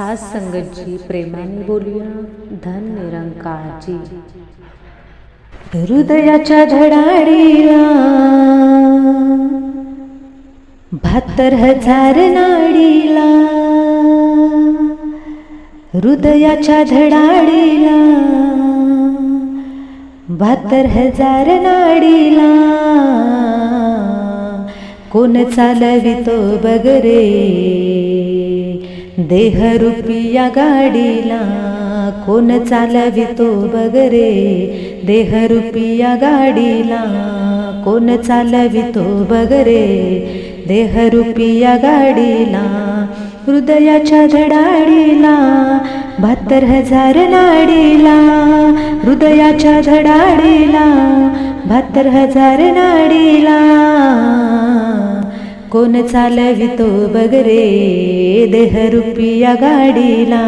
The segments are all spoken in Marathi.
सात संगतची प्रेमाने बोलूया धन निरंकाळची. हृदयाच्या झडाडीला बहात्तर हजार नाडीला हृदयाच्या झडाडीला बहात्तर हजार नाडीला कोण चालवितो बगरे? देहरूपी या गाडीला कोण चालवितो बगरे? देहरूपी या गाडीला कोण चालवितो बगरे? देहरूपी या गाडीला हृदयाच्या झडाडीला बहात्तर हजार नाडीला. हृदयाच्या झडाडीला बहात्तर हजार नाडीला. कोण चालवितो बगरे देहरूपी या गाडीला.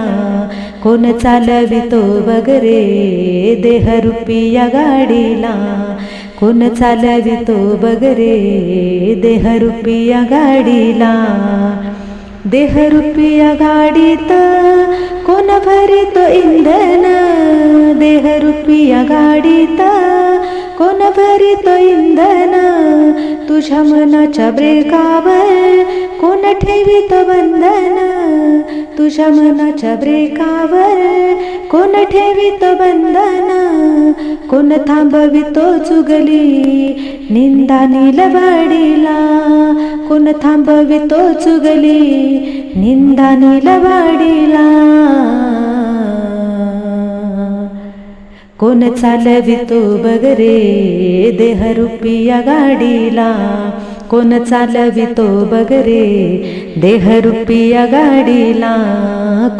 कोण चालवितो बगरे देहरूपी या गाडीला. कोण चालवितो बगरे देहरूपी या गाडीला. देहरूपी या गाडीत कोण भरितो इंधन? देहरूपी या गाडीत कोण भरितो इंधन? तुझ्या मनाच्या ब्रेकावर कोण ठेवित बंधन? तुझ्या मनाच्या ब्रेकावर कोण ठेवित बंधन? कोण थांबवितो चुगली निंदा निलवाडीला? कोण थांबवितो चुगली निंदा निलवाडीला? कोण चालवितो बगरे? देहरूपिया गाडीला. कोण चालवितो बगरे? देहरूपिया गाडीला.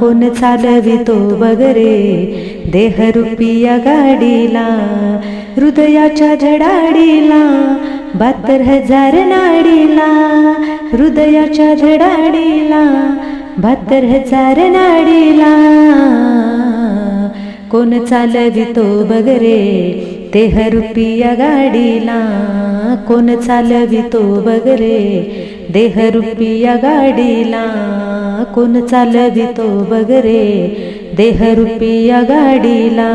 कोण चालवितो बगरे? देहरूपिया गाडीला. हृदयाच्या झडाडीला. बहात्तर हजार नाडीला. हृदयाच्या झडाडीला. बहात्तर हजार नाडीला. कोण चालवितो बगरे? ते या गाडीला कोण चालवितो बगरे? देह या गाडीला कोण चालवितो बगरे? देह या गाडीला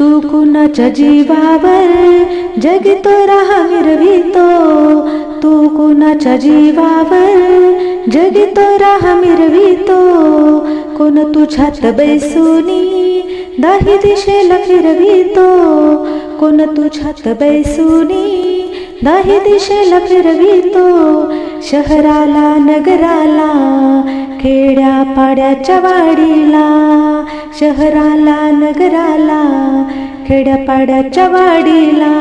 तू कुणाच्या जीवावर? जगितो राहा मिरवितो तू. कुणाच्या जीवावर? जगितो राहा मिरवितो कोण तुझ्यात बैसुनी? दाही दिशेला फिरवितो कोण तुझ्यात बैसुनी? दाही दिशेला फिरवितो शहराला नगराला खेड्या पाड्याच्या वाडीला. शहराला नगराला खेड्यापाड्याच्या वाडीला.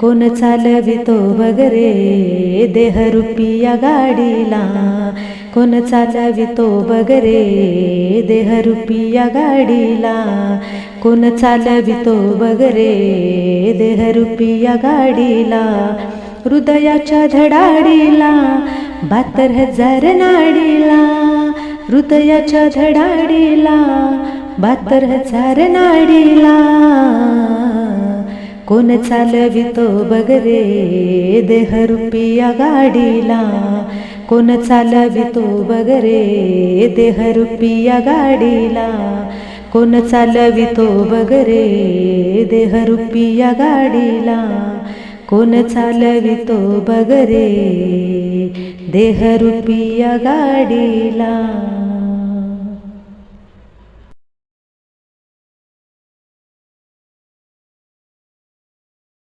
कोण चालवितो वगैरे देहरूपी या गाडीला. कोण चालवितो बगरे? देहरूपी या गाडीला. कोण चालवितो बगरे? देहरूपी या गाडीला. हृदयाच्या धडाडीला बहात्तर हजार नाडीला. हृदयाच्या धडाडीला बहात्तर हजार नाडीला. कोण चालवितो बगरे? देहरूपी या गाडीला. कोण चालवितो बगरे देह रुपिया गाडीला. कोण चालवितो बगरे देह रुपिया गाडीला. कोण चालवितो बगरे देह रुपिया गाडीला.